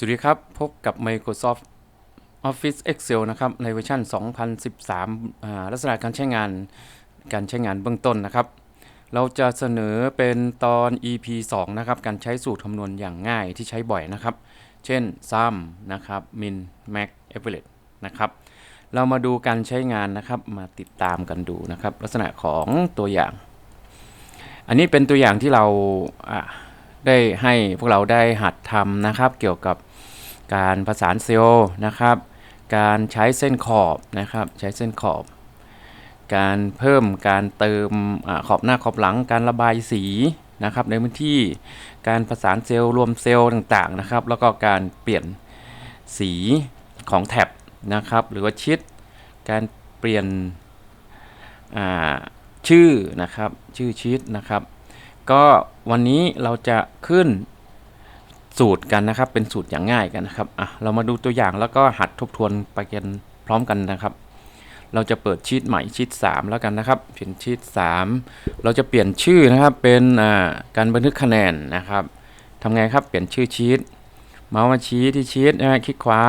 สวัสดีครับ พบกับ Microsoft Office Excel นะครับ ในเวอร์ชัน2013 ลักษณะการใช้งาน การใช้งานเบื้องต้นนะครับ เราจะเสนอเป็นตอน EP 2 นะครับ การใช้สูตรคำนวณอย่างง่ายที่ใช้บ่อยนะครับ เช่น sum นะครับ min max average นะครับ เรามาดูการใช้งานนะครับ มาติดตามกันดูนะครับ ลักษณะของตัวอย่าง อันนี้เป็นตัวอย่างที่เราได้ให้พวกเราได้หัดทำนะครับเกี่ยวกับ การประสานเซลล์นะครับ การใช้เส้นขอบนะครับ ใช้เส้นขอบ การเพิ่มการเติมอขอบหน้าขอบหลัง การระบายสีนะครับ ในพื้นที่การประสานเซลล์รวมเซลล์ต่างๆนะครับ แล้วก็การเปลี่ยนสีของแท็บนะครับ หรือว่าชิด การเปลี่ยนชื่อนะครับ ชื่อชีตนะครับ ก็วันนี้เราจะขึ้น สูตรกันนะครับ เป็นสูตรอย่างง่ายกันนะครับอะเรามาดูตัวอย่างแล้วก็หัดทบทวนไปกันพร้อมกันนะครับ เราจะเปิดชีตใหม่ชีต3แล้วกันนะครับเปลี่ยนชีต3เราจะเปลี่ยนชื่อนะครับเป็นการบันทึกคะแนนนะครับทำไงครับเปลี่ยนชื่อชีตเมาส์มาชี้ที่ชีตนะคลิกขวา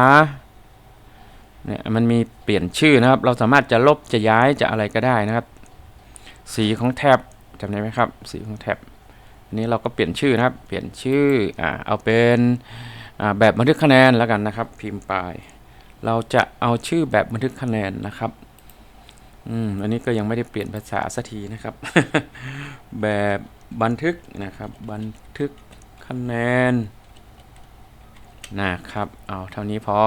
เนี่ยมันมีเปลี่ยนชื่อนะครับ เราสามารถจะลบจะย้ายจะอะไรก็ได้นะครับ สีของแท็บจำได้ไหมครับ สีของแท็บ นี้เราก็เปลี่ยนชื่อนะครับ เปลี่ยนชื่ออ่าเอาเป็นอ่าแบบบันทึกคะแนนแล้วกันนะครับ พิมพ์ไป เราจะเอาชื่อแบบบันทึกคะแนนนะครับอืมอันนี้ก็ยังไม่ได้เปลี่ยนภาษาสักทีนะครับ แบบบันทึกนะครับ บันทึกคะแนนนะครับ เอาเท่านี้พอ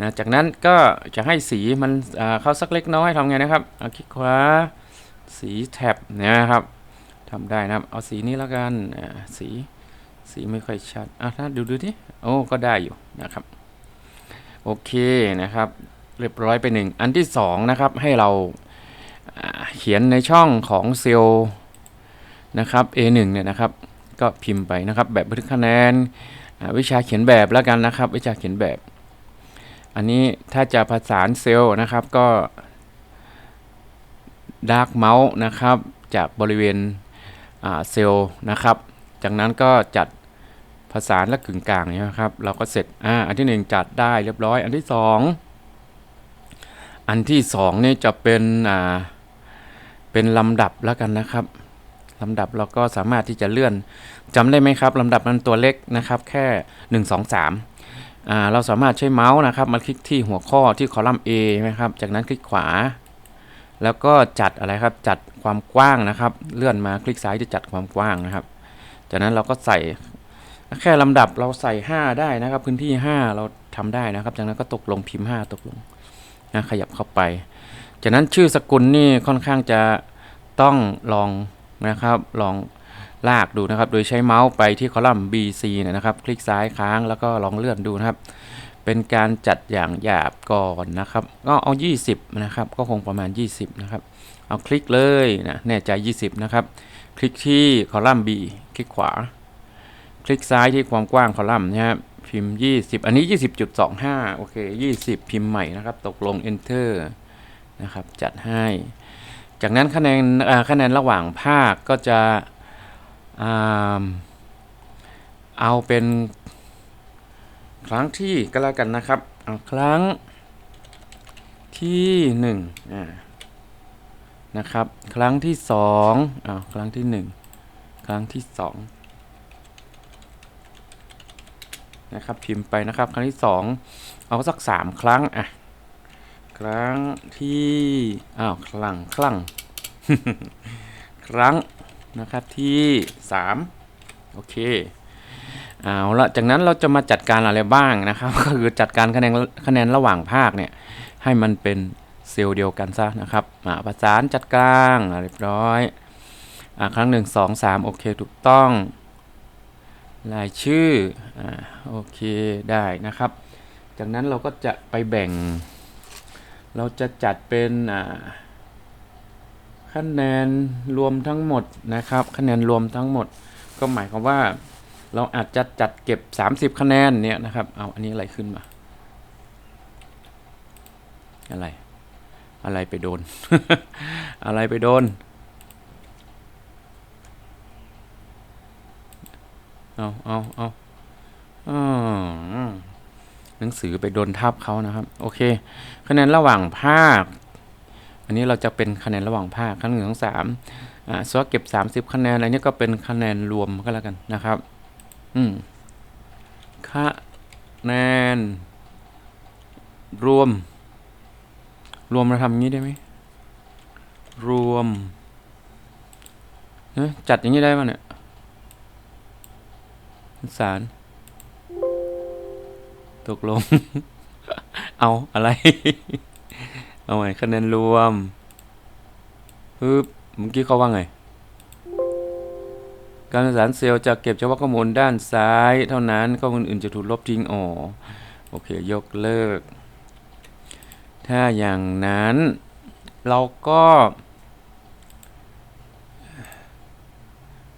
นะจากนั้นก็จะให้สีมันเข้าสักเล็กน้อยทำไงนะครับ เอาคลิกขวาสีแท็บนะครับ ทำได้นะครับ เอาสีนี้แล้วกันสีสีไม่ค่อยชัดอะถ้าดูดูดิโอ้ก็ได้อยู่นะครับ โอเคนะครับ เรียบร้อยไปหนึ่งอันที่สองนะครับให้เราเขียนในช่องของเซลล์นะครับ A1 เนี่ยนะครับ ก็พิมพ์ไปนะครับ แบบบันทึกคะแนนวิชาเขียนแบบแล้วกันนะครับ วิชาเขียนแบบ อันนี้ถ้าจะประสานเซลล์นะครับก็ดาร์กเมาส์นะครับ จากบริเวณ เซลล์นะครับ จากนั้นก็จัดผสานและกึ่งกลางนี่นะครับ เราก็เสร็จอ่าอันที่หนึ่งจัดได้เรียบร้อย อันที่สองอันที่สองนี่จะเป็นอ่าเป็นลำดับแล้วกันนะครับลำดับเราก็สามารถที่จะเลื่อนจำได้ไหมครับลำดับมันตัวเล็กนะครับ แค่ 1 2 3อ่าเราสามารถใช้เมาส์นะครับมาคลิกที่หัวข้อที่คอลัมน์ A นะครับ จากนั้นคลิกขวา แล้วก็จัดอะไรครับจัด ความกว้างนะครับ เลื่อนมาคลิกซ้ายจะจัดความกว้างนะครับ จากนั้นเราก็ใส่แค่ลำดับเราใส่ 5 ได้นะครับ พื้นที่ 5 เราทำได้นะครับ จากนั้นก็ตกลงพิมพ์ 5 ตกลงนะขยับเข้าไป จากนั้นชื่อสกุลนี่ค่อนข้างจะต้องลองนะครับ ลองลากดูนะครับ โดยใช้เมาส์ไปที่คอลัมน์ BC เนี่ยนะครับ คลิกซ้ายค้างแล้วก็ลองเลื่อนดูนะครับ เป็นการจัดอย่างหยาบก่อนนะครับ ก็เอา 20 นะครับ ก็คงประมาณ 20 นะครับ เอาคลิกเลยนะแน่ใจ 20 นะครับ คลิกที่คอลัมน์ B คลิกขวา คลิกซ้ายที่ความกว้างคอลัมน์นะครับพิมพ์ 20 อันนี้ 20.25 โอเค 20 พิมพ์ใหม่นะครับ ตกลง Enter นะครับ จัดให้ จากนั้นคะแนนคะแนนระหว่างภาคก็จะเอาเป็นครั้งที่ก็แล้วกันนะครับเอาครั้งที่หนึ่งอ่า นะครับ ครั้งที่สองอ้าวครั้งที่หนึ่งครั้งที่สองนะครับพิมพ์ไปนะครับ ครั้งที่สองเอาสักสามครั้งอะครั้งที่อ้าวครั้งครั้งครั้งนะครับที่สามโอเคเอาละจากนั้นเราจะมาจัดการอะไรบ้างนะครับ ก็คือจัดการคะแนนคะแนนระหว่างภาคเนี่ยให้มันเป็น เซลล์เดียวกันซะนะครับอ่าประสานจัดกลางอ่าเรียบร้อยอ่าครั้งหนึ่งสองสามโอเคถูกต้องรายชื่ออ่าโอเคได้นะครับ จากนั้นเราก็จะไปแบ่ง เราจะจัดเป็นอ่าคะแนนรวมทั้งหมดนะครับ คะแนนรวมทั้งหมด ก็หมายความว่าเราอาจจะจัดเก็บ 30 คะแนนเนี่ยนะครับ เอาอันนี้อะไรขึ้นมา อะไร อะไรไปโดน อะไรไปโดน เอาเอาเอาหนังสือไปโดนทับเขานะครับ โอเค คะแนนระหว่างภาค อันนี้เราจะเป็นคะแนนระหว่างภาคครั้งหนึ่งสองสามอ่าสวเก็บ30คะแนนอันนี้ก็เป็นคะแนนรวมก็แล้วกันนะครับ อืมคะแนนรวม รวมเราทำงี้ได้ไหมรวมเอ๊ะจัดอย่างนี้ได้ป่ะเนี่ยสาร ตกลง เอาอะไร เอาใหม่คะแนนรวมปึ๊บเมื่อกี้เขาว่าไง การสื่อสารเซลล์จะเก็บเฉพาะข้อมูลด้านซ้าย เท่านั้นข้อมูลอื่นจะถูกลบทิ้งอ๋อโอเค ยกเลิก ถ้าอย่างนั้นเราก็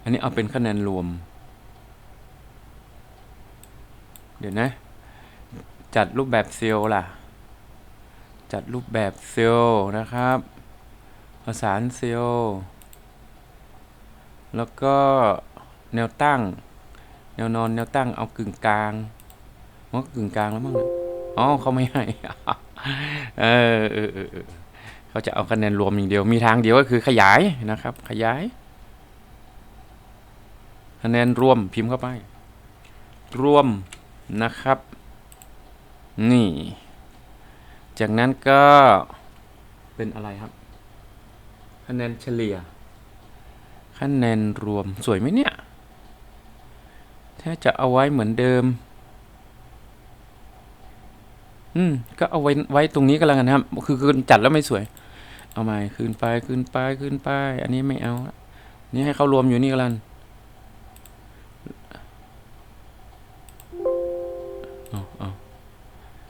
อันนี้เอาเป็นคะแนนรวม เดี๋ยวนะ จัดรูปแบบเซลล์ล่ะ จัดรูปแบบเซลล์นะครับประสานเซลล์แล้วก็แนวตั้ง แนวนอนแนวตั้งเอากึ่งกลางมันกึ่งกลางแล้วมั้งอ๋อเขาไม่ให้ เออเออเออเขาจะเอาคะแนนรวมอย่างเดียว มีทางเดียวก็คือขยายนะครับ ขยาย คะแนนรวมพิมพ์เข้าไป รวมนะครับ นี่ จากนั้นก็เป็นอะไรครับ คะแนนเฉลี่ย คะแนนรวมสวยไหมเนี่ย ถ้าจะเอาไว้เหมือนเดิม อืม ก็เอาไว้ไว้ตรงนี้ก็แล้วกันนะครับ คือคือจัดแล้วไม่สวย เอาใหม่คืนไปคืนไปคืนไป อันนี้ไม่เอานนี่ให้เขารวมอยู่นี่ก็แล้วกันเอาเอา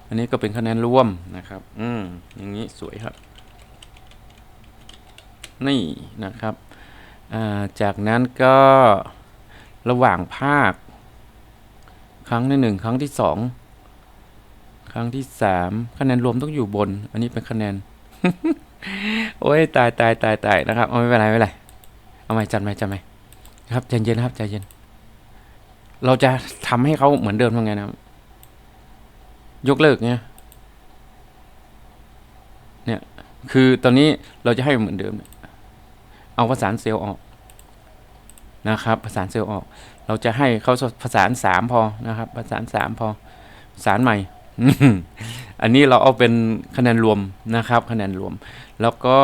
อันนี้ก็เป็นคะแนนรวมนะครับ อืม อย่างนี้สวยครับ นี่นะครับ อ่า จากนั้นก็ระหว่างภาค ครั้งที่หนึ่งครั้งที่สอง ครั้งที่สามคะแนนรวมต้องอยู่บน อันนี้เป็นคะแนน โอ้ยตายตายตายตายนะครับเอาไม่เป็นไรไม่เป็นไรเอาใหม่จัดใหม่จัดใหม่ครับใจเย็นนะครับใจเย็น เราจะทำให้เขาเหมือนเดิมทำไงนะยกเลิกเนี่ยเนี่ย คือตอนนี้เราจะให้เหมือนเดิมเนี่ยเอาประสานเซลล์ออกนะครับประสานเซลล์ออก เราจะให้เขาประสานสามพอนะครับประสานสามพอประสานใหม่ อันนี้เราเอาเป็นคะแนนรวมนะครับ คะแนนรวม แล้วก็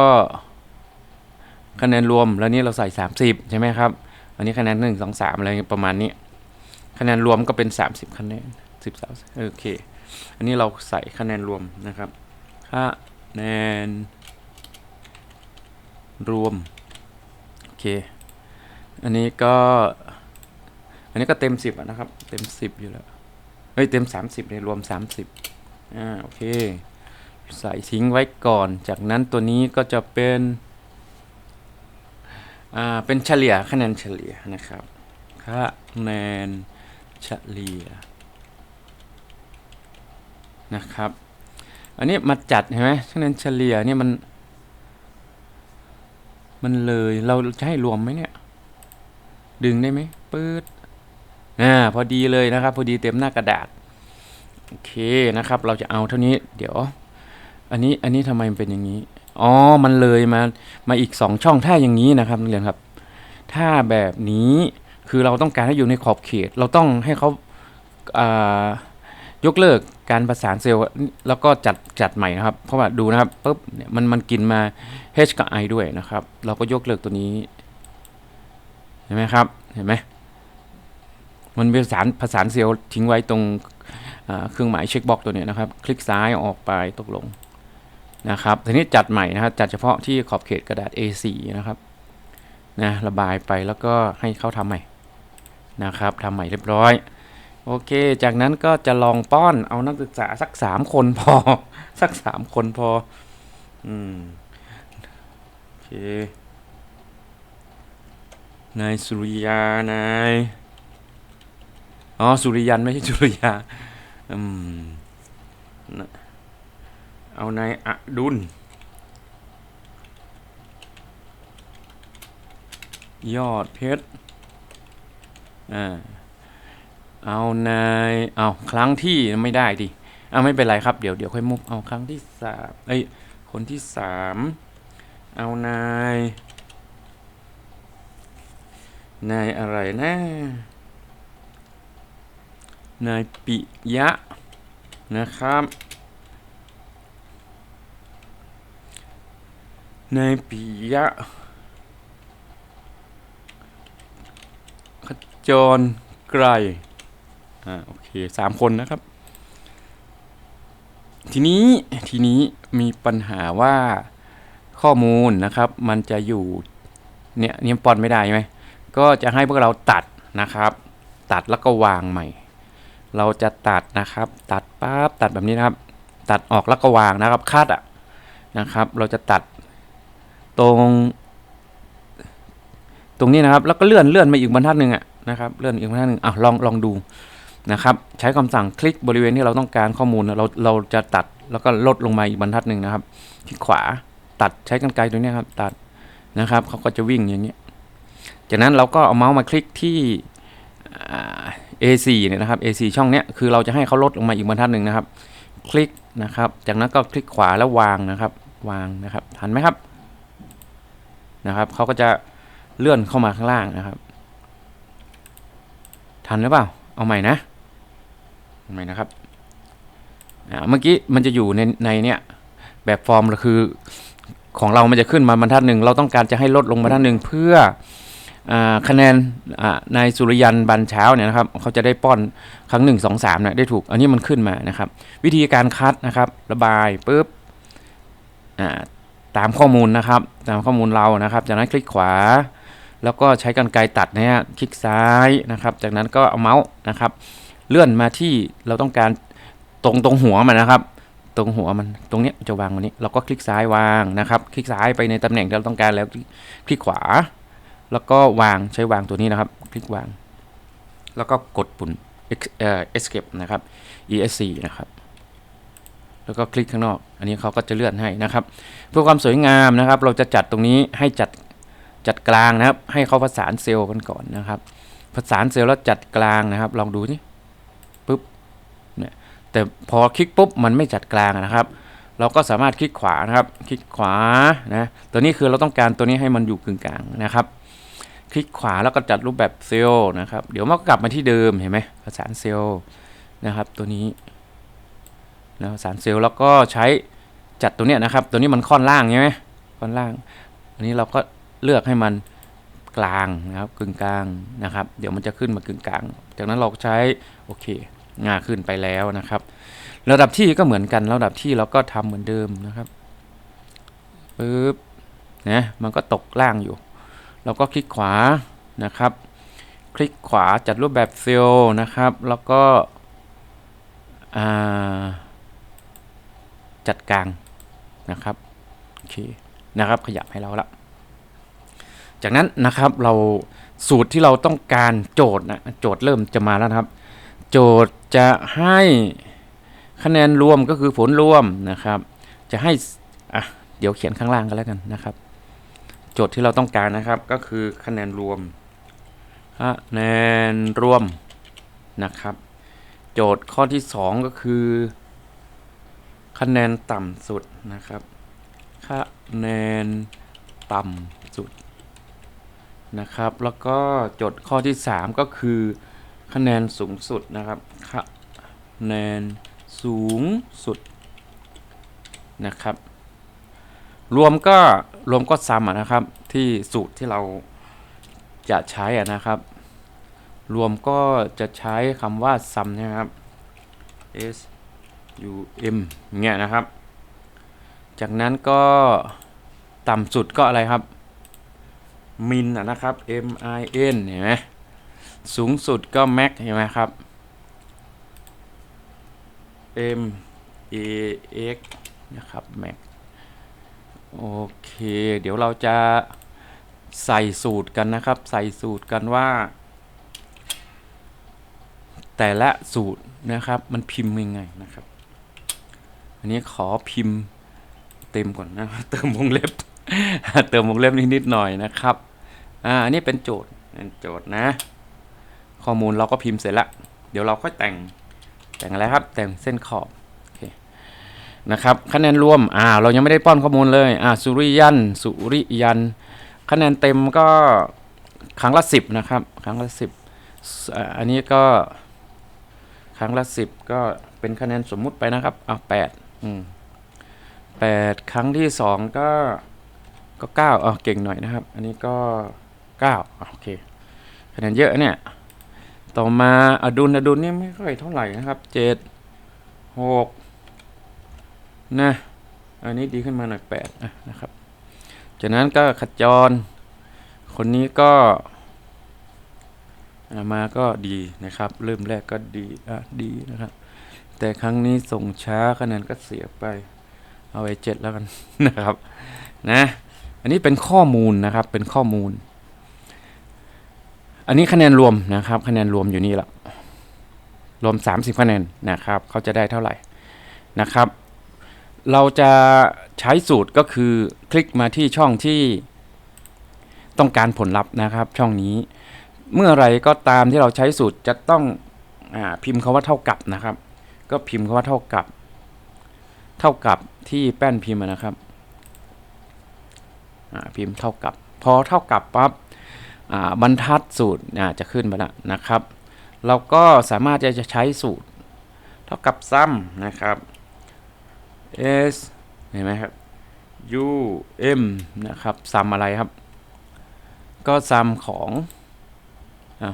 คะแนนรวมแล้วนี้เราใส่สามสิบใช่ไหมครับ อันนี้คะแนนหนึ่งสองสามอะไรประมาณนี้ คะแนนรวมก็เป็นสามสิบคะแนนสิบสามโอเค อันนี้เราใส่คะแนนรวมนะครับคะแนนรวม โอเค อันนี้ก็ อันนี้ก็เต็มสิบนะครับ เต็มสิบอยู่แล้ว เฮ้ยเต็มสามสิบเลยรวมสามสิบอ่าโอเค ใส่ทิ้งไว้ก่อน จากนั้นตัวนี้ก็จะเป็นอ่าเป็นเฉลี่ยคะแนนเฉลี่ยนะครับคะแนนเฉลี่ยนะครับ อันนี้มาจัดเห็นไหมคะแนนเฉลี่ยเนี่ยมัน มันเลยเราจะให้รวมไหมเนี่ย ดึงได้ไหมปื๊ด อ่าพอดีเลยนะครับ พอดีเต็มหน้ากระดาษโอเคนะครับ เราจะเอาเท่านี้เดี๋ยว อันนี้อันนี้ทำไมมันเป็นอย่างนี้อ๋อมันเลยมามาอีกสองช่องถ้าอย่างนี้นะครับนักเรียนครับ ถ้าแบบนี้คือเราต้องการให้อยู่ในขอบเขต เราต้องให้เขาอ่ายกเลิกการประสานเซลล์แล้วก็จัดจัดใหม่นะครับ เพราะว่าดูนะครับปุ๊บเนี่ยมันมันกินมา H กับ I ด้วยนะครับ เราก็ยกเลิกตัวนี้ เห็นไหมครับ เห็นไหม มันเป็นสารผสานเซลล์ทิ้งไว้ตรงเครื่องหมายเช็คบ็อกตัวนี้นะครับ คลิกซ้ายออกไปตกลงนะครับทีนี้จัดใหม่นะครับจัดเฉพาะที่ขอบเขตกระดาษ A4 นะครับนะระบายไปแล้วก็ให้เขาทำใหม่นะครับทำใหม่เรียบร้อย โอเค จากนั้นก็จะลองป้อนเอานักศึกษาสักสามคนพอ สักสามคนพออืมโอเคนายสุริยานาย อ๋อสุริยันไม่ใช่สุริยาอืมเอานายอดุล ยอดเพชรอ่าเอานายเอาครั้งที่ไม่ได้ดิเอาไม่เป็นไรครับ เดี๋ยวเดี๋ยวค่อยมุกเอาครั้งที่สามเอ้ยคนที่สามเอานายนายอะไรนะ นายปิยะนะครับนายปิยะขจรไกรอ่าโอเคสามคนนะครับ ทีนี้ทีนี้มีปัญหาว่าข้อมูลนะครับ มันจะอยู่เนี่ยเนี่ปอนไม่ได้ไหมก็จะให้พวกเราตัดนะครับ ตัดแล้วก็วางใหม่ เราจะตัดนะครับ ตัดปั๊บตัดแบบนี้นะครับ ตัดออกแล้วก็วางนะครับคาดอะนะครับ เราจะตัดตรง ตรงนี้นะครับ แล้วก็เลื่อนเลื่อนมาอีกบรรทัดหนึ่งอะนะครับเลื่อนอีกบรรทัดหนึ่งอะลองลองดูนะครับ ใช้คำสั่งคลิกบริเวณที่เราต้องการข้อมูลเราเราจะตัดแล้วก็ลดลงมาอีกบรรทัดหนึ่งนะครับที่ขวาตัดใช้กรรไกรตัวเนี้ครับ ตัดนะครับเขาก็จะวิ่งอย่างเงี้ยจากนั้นเราก็เอาเมาส์มาคลิกที่อ่า A4 เนี่ยนะครับ A4 ช่องเนี้ยคือเราจะให้เขาลดลงมาอีกบรรทัดหนึ่งนะครับ คลิกนะครับ จากนั้นก็คลิกขวาแล้ววางนะครับ วางนะครับทันไหมครับนะครับเขาก็จะเลื่อนเข้ามาข้างล่างนะครับ ทันหรือเปล่า เอาใหม่นะเอาใหม่นะครับอ่าเมื่อกี้มันจะอยู่ในในเนี้ยแบบฟอร์มก็คือของเรามันจะขึ้นมาบรรทัดหนึ่งเราต้องการจะให้ลดลงบรรทัดหนึ่งเพื่อ คะแนนนายสุริยันบันเช้าเนี่ยนะครับเขาจะได้ป้อนครั้งหนึ่งสองสามเนี่ยได้ถูก อันนี้มันขึ้นมานะครับ วิธีการคัดนะครับ ระบายปุ๊บตามข้อมูลนะครับ ตามข้อมูลเรานะครับ จากนั้นคลิกขวา แล้วก็ใช้กรรไกรตัดนะฮะคลิกซ้ายนะครับ จากนั้นก็เอาเมาส์นะครับ เลื่อนมาที่เราต้องการตรงตรงหัวมันนะครับ ตรงหัวมันตรงเนี้ยจะวางวันนี้ เราก็คลิกซ้ายวางนะครับ คลิกซ้ายไปในตำแหน่งที่เราต้องการแล้วคลิกขวา แล้วก็วางใช้วางตัวนี้นะครับ คลิกวาง แล้วก็กดปุ่ม escape นะครับ esc นะครับ แล้วก็คลิกข้างนอก อันนี้เขาก็จะเลื่อนให้นะครับ เพื่อความสวยงามนะครับ เราจะจัดตรงนี้ให้จัดจัดกลางนะครับ ให้เขาประสานเซลล์กันก่อนนะครับประสานเซลล์แล้วจัดกลางนะครับ ลองดูนี่ปุ๊บเนี่ยแต่พอคลิกปุ๊บมันไม่จัดกลางนะครับ เราก็สามารถคลิกขวานะครับ คลิกขวานะตัวนี้คือเราต้องการตัวนี้ให้มันอยู่กึ่งกลางนะครับ คลิกขวาแล้วก็จัดรูปแบบเซลล์นะครับ เดี๋ยวมันก็กลับมาที่เดิมเห็นไหมประสานเซลล์นะครับ ตัวนี้นะประสานเซลล์แล้วก็ใช้จัดตัวเนี้ยนะครับ ตัวนี้มันค่อนล่างใช่ไหมค่อนล่างอันนี้เราก็เลือกให้มันกลางนะครับกึ่งกลางนะครับ เดี๋ยวมันจะขึ้นมากึ่งกลาง จากนั้นเราใช้โอเคงาขึ้นไปแล้วนะครับ ระดับที่ก็เหมือนกันระดับที่เราก็ทำเหมือนเดิมนะครับปึ๊บนะมันก็ตกล่างอยู่ เราก็คลิกขวานะครับ คลิกขวาจัดรูปแบบเซลล์นะครับ แล้วก็จัดกลางนะครับโอเคนะครับขยับให้เราละจากนั้นนะครับเราสูตรที่เราต้องการโจทย์นะโจทย์เริ่มจะมาแล้วนะครับ โจทย์จะให้คะแนนรวมก็คือผลรวมนะครับ จะให้อะเดี๋ยวเขียนข้างล่างกันแล้วกันนะครับ จทย์ที่เราต้องการนะครับ ก็คือคะแนนรวมคะแนนรวมนะครับ โจทย์ข้อที่ 2 ก็คือ คะแนนต่ำสุดนะครับคะแนนต่ำสุดนะครับ แล้วก็โจทย์ข้อที่ 3 ก็คือ คะแนนสูงสุดนะครับคะแนนสูงสุดนะครับ รวมก็รวมก็ซ้ำนะครับ ที่สูตรที่เราจะใช้นะครับ รวมก็จะใช้คำว่า sum นะครับ s u m เงี้ยนะครับ จากนั้นก็ต่ำสุดก็อะไรครับ min นะครับ m i n เห็นไหมสูงสุดก็ max เห็นไหมครับ m a x นะครับ max โอเค เดี๋ยวเราจะใส่สูตรกันนะครับ ใส่สูตรกันว่า แต่ละสูตรนะครับ มันพิมพ์ยังไงนะครับ อันนี้ขอพิมพ์เต็มก่อนนะ เติมวงเล็บ เติมวงเล็บนิดๆหน่อยนะครับ อ่าอันนี้เป็นโจทย์เป็นโจทย์นะ ข้อมูลเราก็พิมพ์เสร็จละเดี๋ยวเราค่อยแต่งแต่งอะไรครับ แต่งเส้นขอบ นะครับคะแนนรวมอ่าเรายังไม่ได้ป้อนข้อมูลเลยอ่าสุริยันสุริยัน คะแนนเต็มก็ครั้งละสิบนะครับครั้งละสิบอันนี้ก็ครั้งละสิบก็เป็นคะแนนสมมุติไปนะครับอ่าแปดอืมแปดครั้งที่สองก็ก็เก้าอ่าเก่งหน่อยนะครับ อันนี้ก็เก้าอ่าโอเคคะแนนเยอะเนี่ยต่อมาอดุลอดุลนี่ไม่ค่อยเท่าไหร่นะครับเจ็ดหก นะอันนี้ดีขึ้นมาหน่อยแปดอะนะครับ จากนั้นก็ขจร คนนี้ก็มาก็ดีนะครับ เริ่มแรกก็ดีอะดีนะครับ แต่ครั้งนี้ส่งช้าคะแนนก็เสียไป เอาไว้เจ็ดแล้วกันนะครับนะอันนี้เป็นข้อมูลนะครับเป็นข้อมูล อันนี้คะแนนรวมนะครับ คะแนนรวมอยู่นี่ละรวม 30 คะแนนนะครับ เขาจะได้เท่าไหร่นะครับ เราจะใช้สูตรก็คือคลิกมาที่ช่องที่ต้องการผลลัพธ์นะครับ ช่องนี้ เมื่อไรก็ตามที่เราใช้สูตรจะต้องอพิมพ์คาว่าเท่ากับนะครับ ก็พิมพ์คาว่าเท่ากับ เท่ากับที่แป้นพิมพ์นะครับพิมพ์เท่ากับ พอเท่ากับปั๊บบรรทัดสูตรจะขึ้นมาแล้วนะครับ เราก็สามารถจะใช้สูตร เท่ากับซ้ำนะครับ s เห็นไหมครับ u m นะครับซัมอะไรครับ ก็ซัมของเอา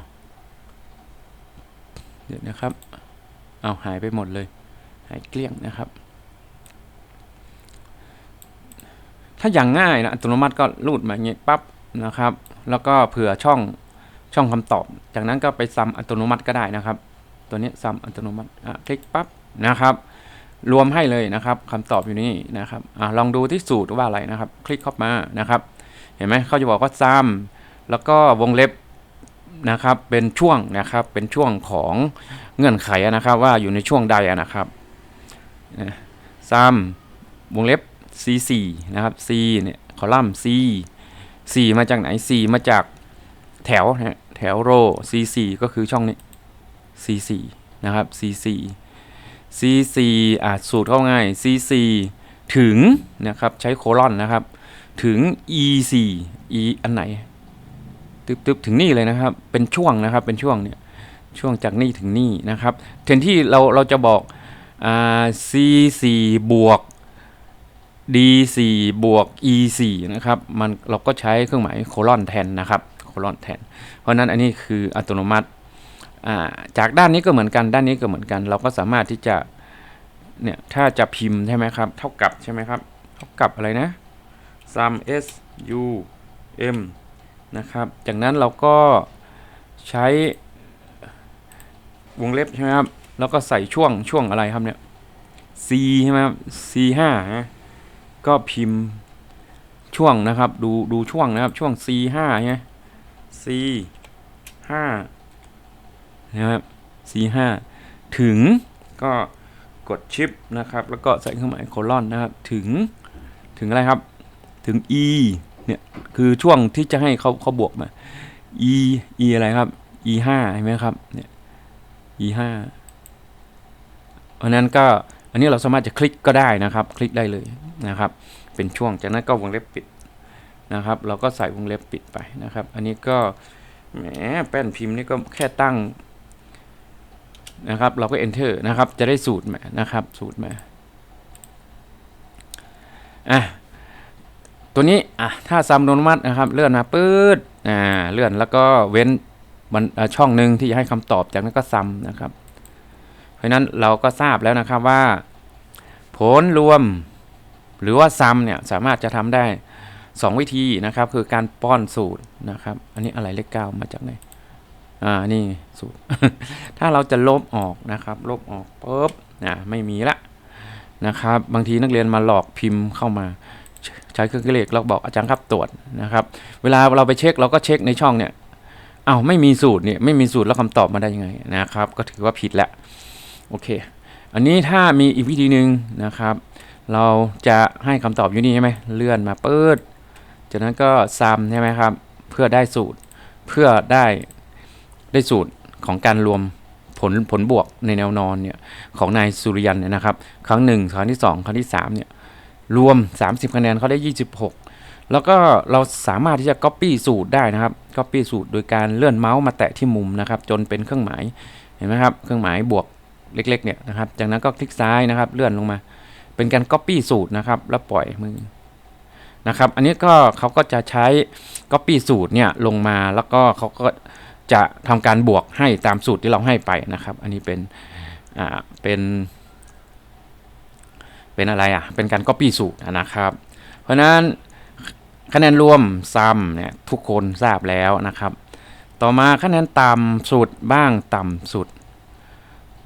เดี๋ยวนะครับ เอาหายไปหมดเลย หายเกลี้ยงนะครับ ถ้าอย่างง่ายนะอัตโนมัติก็รูดมาอย่างงี้ปั๊บนะครับ แล้วก็เผื่อช่องช่องคำตอบ จากนั้นก็ไปซัมอัตโนมัติก็ได้นะครับ ตัวนี้ซัมอัตโนมัติอะคลิกปั๊บนะครับ รวมให้เลยนะครับคำตอบอยู่นี่นะครับอลองดูที่สูตรว่าอะไรนะครับ คลิกเข้ามานะครับ เห็นไหมเขาจะบอกว่าซ้ำแล้วก็วงเล็บนะครับเป็นช่วงนะครับเป็นช่วงของเงื่อนไขนะครับว่าอยู่ในช่วงใดนะครับซ้ำวงเล็บ C4 นะครับ C เนี่ยคอลัมน์ C C มาจากไหน C มาจากแถวนะแถวโร C4 ก็คือช่องนี้ C4 นะครับ C4 C4 อ่าสูตรเข้าง่าย C4 ถึงนะครับใช้โคลอนนะครับ ถึง E4 E อันไหนตึบๆถึงนี่เลยนะครับ เป็นช่วงนะครับเป็นช่วงเนี่ยช่วงจากนี่ถึงนี่นะครับแทนที่เราเราจะบอกอ่า C4 บวก D4 บวก E4 นะครับมันเราก็ใช้เครื่องหมายโคลอนแทนนะครับโคลอนแทน เพราะนั้นอันนี้คืออัตโนมัติ จากด้านนี้ก็เหมือนกันด้านนี้ก็เหมือนกัน เราก็สามารถที่จะเนี่ยถ้าจะพิมพ์ใช่ไหมครับ เท่ากับใช่ไหมครับ เท่ากับอะไรนะ sum s u m นะครับ จากนั้นเราก็ใช้วงเล็บใช่ไหมครับ แล้วก็ใส่ช่วงช่วงอะไรครับเนี่ย c ใช่ไหมครับ c 5นะก็พิมพ์ช่วงนะครับ ดูดูช่วงนะครับ ช่วง c 5ใช่ไหม c 5 นะครับ c 5 ถึงก็กดชิปนะครับ แล้วก็ใส่เครื่องหมายโคลอนนะครับ ถึงถึงอะไรครับ ถึง e เนี่ย คือช่วงที่จะให้เขาเขาบวกมา e e อะไรครับ e 5เห็นไหมครับ เนี่ย e 5เพราะนั้นก็ อันนี้เราสามารถจะคลิกก็ได้นะครับ คลิกได้เลยนะครับ เป็นช่วง จากนั้นก็วงเล็บปิดนะครับ เราก็ใส่วงเล็บปิดไปนะครับ อันนี้ก็ แหม แป้นพิมพ์นี่ก็แค่ตั้ง นะครับ เราก็ enter นะครับ จะได้สูตรมานะครับ สูตรมาอะตัวนี้อะถ้าซัมโนมัตินะครับ เลื่อนมาปื๊ดอ่าเลื่อนแล้วก็เว้นมันช่องหนึ่งที่จะให้คำตอบจากนั้นก็ซัมนะครับ เพราะฉะนั้นเราก็ทราบแล้วนะครับว่า ผลรวมหรือว่าซัมเนี่ยสามารถจะทำได้ 2 วิธีนะครับ คือการป้อนสูตรนะครับ อันนี้อะไรเลขเก้ามาจากไหน อ่านี่สูตร ถ้าเราจะลบออกนะครับ ลบออกปุ๊บนะไม่มีละนะครับ บางทีนักเรียนมาหลอกพิมพ์เข้ามาใช้เครื่องคิดเลขเราบอกอาจารย์ครับตรวจนะครับ เวลาเราไปเช็คเราก็เช็คในช่องเนี่ยอ้าวไม่มีสูตรเนี่ยไม่มีสูตรแล้วคำตอบมาได้ยังไงนะครับ ก็ถือว่าผิดแล้วโอเค อันนี้ถ้ามีอีกวิธีหนึ่งนะครับ เราจะให้คำตอบอยู่นี่ใช่ไหมเลื่อนมาเปิดจากนั้นก็ซัมใช่ไหมครับ เพื่อได้สูตรเพื่อได้ ได้สูตรของการรวมผลผลบวกในแนวนอนเนี่ยของนายสุริยันเนี่ยนะครับ ครั้งหนึ่งครั้งที่สองครั้งที่สามเนี่ยรวม 30 คะแนนเขาได้ 26 แล้วก็เราสามารถที่จะ Copy สูตรได้นะครับ Copy สูตรโดยการเลื่อนเมาส์มาแตะที่มุมนะครับ จนเป็นเครื่องหมายเห็นไหมครับเครื่องหมายบวกเล็กๆเนี่ยนะครับ จากนั้นก็คลิกซ้ายนะครับ เลื่อนลงมา เป็นการ Copy สูตรนะครับ แล้วปล่อยมือนะครับ อันนี้ก็เขาก็จะใช้ Copy สูตรเนี่ยลงมาแล้วก็เขาก็ จะทำการบวกให้ตามสูตรที่เราให้ไปนะครับ อันนี้เป็นอ่าเป็นเป็นอะไรอะ เป็นการ Copy สูตรนะครับ เพราะฉะนั้นคะแนนรวมซ้ำเนี่ยทุกคนทราบแล้วนะครับ ต่อมาคะแนนต่ำสุดบ้างต่ำสุด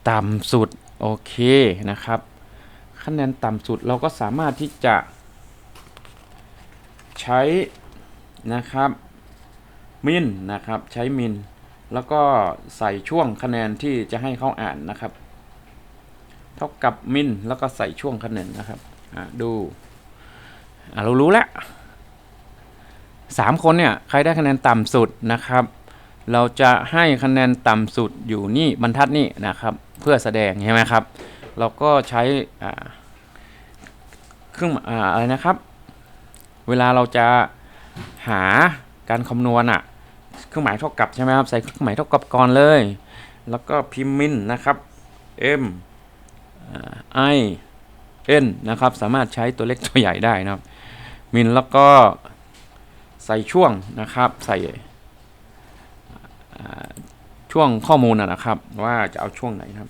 ต่ำสุดโอเคนะครับ คะแนนต่ำสุดเราก็สามารถที่จะใช้นะครับมินนะครับ ใช้มิน แล้วก็ใส่ช่วงคะแนนที่จะให้เขาอ่านนะครับ เท่ากับมินแล้วก็ใส่ช่วงคะแนนนะครับดูเรารู้แล้วสามคนเนี่ยใครได้คะแนนต่ำสุดนะครับ เราจะให้คะแนนต่ำสุดอยู่นี่บรรทัดนี่นะครับ เพื่อแสดงใช่ไหมครับ เราก็ใช้เครื่องออะไรนะครับ เวลาเราจะหาการคำนวณอะ เครื่องหมายเท่ากับใช่ไหมครับ ใส่เครื่องหมายเท่ากับก่อนเลย แล้วก็พิมพ์มินนะครับ m อ่า i n นะครับ สามารถใช้ตัวเล็กตัวใหญ่ได้นะครับ มินแล้วก็ใส่ช่วงนะครับ ใส่ช่วงข้อมูลนะนะครับ ว่าจะเอาช่วงไหนครับ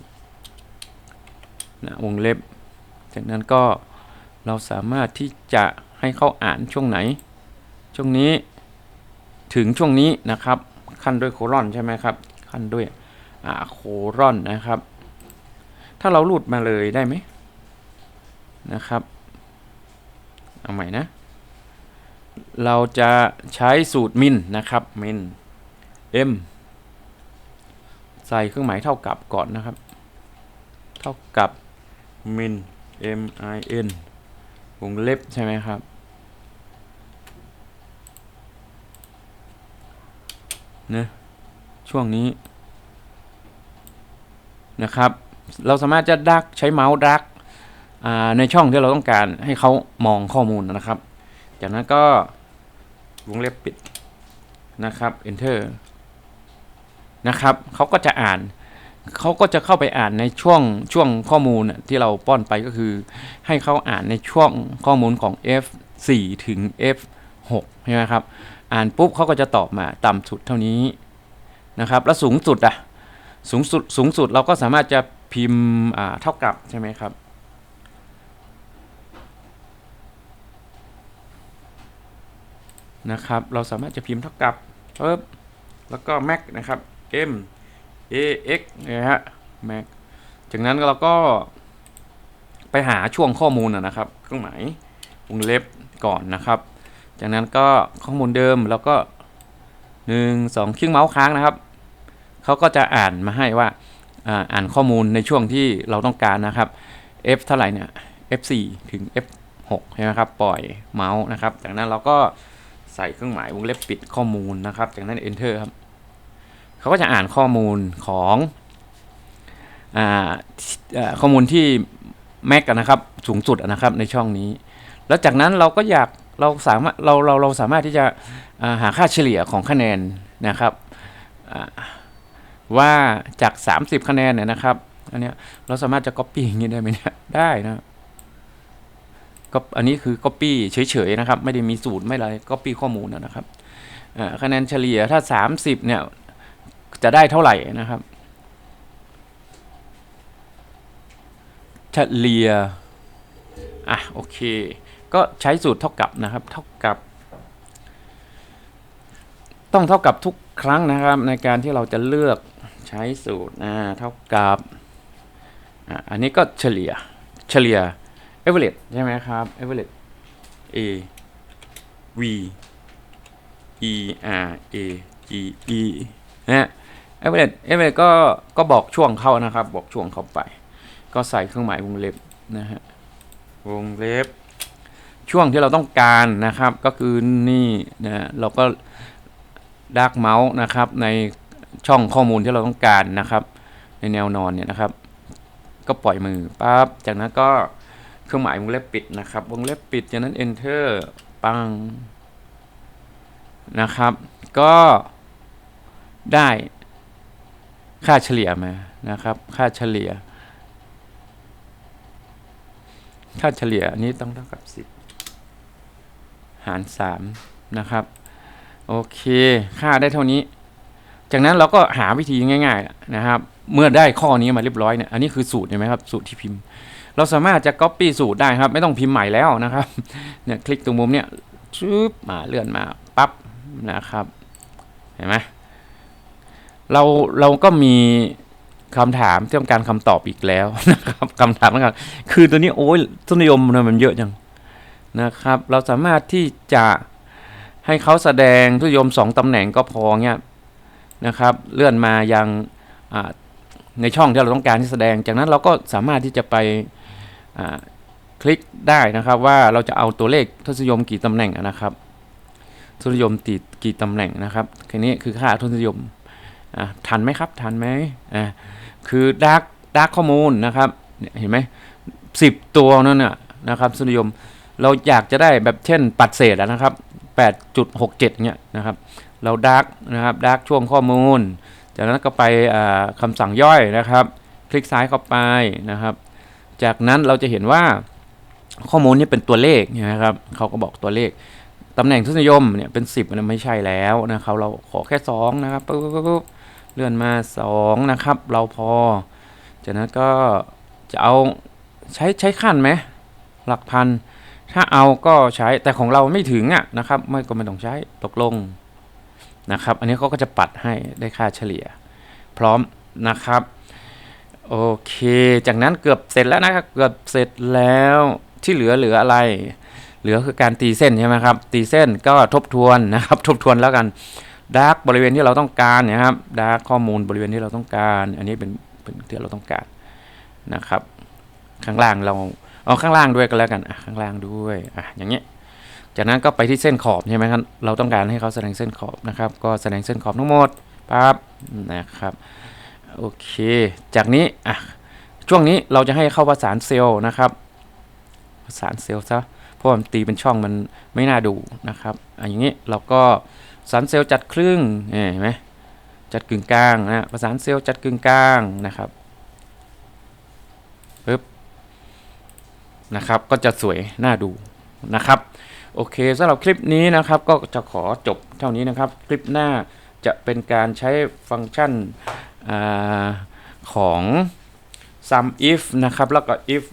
นะวงเล็บ จากนั้นก็เราสามารถที่จะให้เขาอ่านช่วงไหน ช่วงนี้ ถึงช่วงนี้นะครับ ขั้นด้วยโคลอนใช่ไหมครับ ขั้นด้วยโคลอนนะครับ ถ้าเราหลุดมาเลยได้ไหมนะครับ เอาใหม่นะ เราจะใช้สูตรมินนะครับมิน m ใส่เครื่องหมายเท่ากับก่อนนะครับ เท่ากับมิน m i n วงเล็บใช่ไหมครับ นะช่วงนี้นะครับ เราสามารถจะดักใช้เมาส์ดักในช่องที่เราต้องการให้เขามองข้อมูลนะครับ จากนั้นก็วงเล็บปิดนะครับ enter นะครับเขาก็จะอ่านเขาก็จะเข้าไปอ่านในช่วงช่วงข้อมูลที่เราป้อนไปก็คือ ให้เขาอ่านในช่วงข้อมูลของ F4 ถึง F6 ใช่ไหมครับ อ่านปุ๊บเขาก็จะตอบมาต่ำสุดเท่านี้นะครับ แล้วสูงสุดอะสูงสุดสูงสุดเราก็สามารถจะพิมพ์อ่าเท่ากับใช่ไหมครับนะครับ เราสามารถจะพิมพ์เท่ากับปึ๊บแล้วก็ mac นะครับ m a x นะฮะ mac จากนั้นเราก็ไปหาช่วงข้อมูลนะนะครับ เครื่องหมายวงเล็บก่อนนะครับ จากนั้นก็ข้อมูลเดิมแล้วก็หนึ่งสองคลิกเมาส์ค้างนะครับ เขาก็จะอ่านมาให้ว่าอ่าอ่านข้อมูลในช่วงที่เราต้องการนะครับ f เท่าไหร่เนี่ย f4 ถึง f6 ใช่ไหมครับ ปล่อยเมาส์นะครับ จากนั้นเราก็ใส่เครื่องหมายวงเล็บปิดข้อมูลนะครับ จากนั้น enter ครับ เขาก็จะอ่านข้อมูลของอข้อมูลที่ Mac อะนะครับ สูงสุดนะครับในช่องนี้ แล้วจากนั้นเราก็อยาก เราสามารถเราเราเราสามารถที่จะาหาค่าเฉลี่ยของคะแนนนะครับอ่าว่าจาก 30 คะแนนเนี่ยนะครับอันเนี้ยเราสามารถจะ copy อย่างนี้ได้ไหมเนี่ยได้นะก็อันนี้คือ copy เฉยๆนะครับ ไม่ได้มีสูตรไม่อะไร copy ข้อมูลนะครับคะแนนเฉลี่ยถ้า 30เนี่ยจะได้เท่าไหร่นะครับเฉลี่ยอะโอเค ก็ใช้สูตรเท่ากับนะครับ เท่ากับ ต้องเท่ากับทุกครั้งนะครับ ในการที่เราจะเลือกใช้สูตรอ่าเท่ากับอะอันนี้ก็เฉลี่ยเฉลี่ย average ใช่ไหมครับ average a v e r a g e นะฮะ average average ก็ก็บอกช่วงเข้านะครับ บอกช่วงเข้าไป ก็ใส่เครื่องหมายวงเล็บนะฮะวงเล็บ ช่วงที่เราต้องการนะครับก็คือนี่นะเราก็ดักเมาส์นะครับในช่องข้อมูลที่เราต้องการนะครับ ในแนวนอนเนี่ยนะครับ ก็ปล่อยมือปั๊บจากนั้นก็เครื่องหมายวงเล็บปิดนะครับ วงเล็บปิดจากนั้น enter ปังนะครับ ก็ได้ค่าเฉลี่ยมานะครับ ค่าเฉลี่ย ค่าเฉลี่ยอันนี้ต้องเท่ากับ10 หาร 3 นะครับ โอเค ค่าได้เท่านี้ จากนั้นเราก็หาวิธีง่ายๆนะครับ เมื่อได้ข้อนี้มาเรียบร้อยเนี่ย อันนี้คือสูตรเห็นไหมครับ สูตรที่พิมพ์ เราสามารถจะ copy สูตรได้ครับ ไม่ต้องพิมพ์ใหม่แล้วนะครับ เนี่ยคลิกตรงมุมเนี่ยชึบมาเลื่อนมาปั๊บนะครับ เห็นไหมเราเราก็มีคำถามที่ต้องการคำตอบอีกแล้วนะครับคำถามนะครับคือตัวนี้โอ้ยทุนนิยมมันเยอะจัง นะครับ เราสามารถที่จะให้เขาแสดงทุติยมสองตำแหน่งก็พอเงี้ยนะครับ เลื่อนมายังอ่าในช่องที่เราต้องการที่แสดง จากนั้นเราก็สามารถที่จะไปคลิกได้นะครับว่าเราจะเอาตัวเลขทศนิยมกี่ตำแหน่งนะครับทศนิยมตีกี่ตำแหน่งนะครับแค่นี้คือค่าทศนิยมอะทันไหมครับทันไหมอ่าคือดาร์กดาร์กข้อมูลนะครับเนี่ยเห็นไหมสิบตัวนั่นน่ะนะครับทศนิยม เราอยากจะได้แบบเช่นปัดเศษนะครับ 8.67เนี่ยนะครับ เราดักนะครับดักช่วงข้อมูล จากนั้นก็ไปคำสั่งย่อยนะครับ คลิกซ้ายเข้าไปนะครับ จากนั้นเราจะเห็นว่าข้อมูลนี้เป็นตัวเลขนะครับเขาก็บอกตัวเลขตำแหน่งทศนิยมเนี่ยเป็น 10มันไม่ใช่แล้วนะครับ เราขอแค่ 2 นะครับปุ๊บปุ๊บปุ๊บเลื่อนมา 2 นะครับ เราพอ จากนั้นก็จะเอาใช้ใช้ขั้นไหมหลักพัน ถ้าเอาก็ใช้แต่ของเราไม่ถึงอะนะครับ ไม่ก็ไม่ต้องใช้ตกลงนะครับ อันนี้เขาก็จะปัดให้ได้ค่าเฉลี่ย พร้อมนะครับโอเค จากนั้นเกือบเสร็จแล้วนะครับ เกือบเสร็จแล้วที่เหลือเหลืออะไร เหลือคือการตีเส้นใช่ไหมครับ ตีเส้นก็ทบทวนนะครับ ทบทวนแล้วกันดาร์กบริเวณที่เราต้องการนะครับดาร์กข้อมูลบริเวณที่เราต้องการ อันนี้เป็นเป็นที่เราต้องการนะครับ ข้างล่างเรา เอาข้างล่างด้วยก็แล้วกันอะข้างล่างด้วยอะอย่างเงี้ยจากนั้นก็ไปที่เส้นขอบใช่ไหมครับเราต้องการให้เขาแสดงเส้นขอบนะครับ ก็แสดงเส้นขอบทั้งหมดปั๊บนะครับโอเค จากนี้อะช่วงนี้เราจะให้เข้าประสานเซลล์นะครับประสานเซลล์ซะเพราะมันตีเป็นช่องมันไม่น่าดูนะครับอะอย่างนี้เราก็สานเซลล์จัดครึ่งเนี่ยเห็นไหมจัดกึ่งกลางนะประสานเซลล์จัดกึ่งกลางนะครับ นะครับ ก็จะสวยน่าดูนะครับ โอเคสำหรับคลิปนี้นะครับ ก็จะขอจบเท่านี้นะครับ คลิปหน้าจะเป็นการใช้ฟังก์ชันอของ sum if นะครับ แล้วก็ if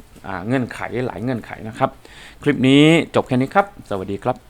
เงื่อนไขหลายเงื่อนไขนะครับ คลิปนี้จบแค่นี้ครับ สวัสดีครับ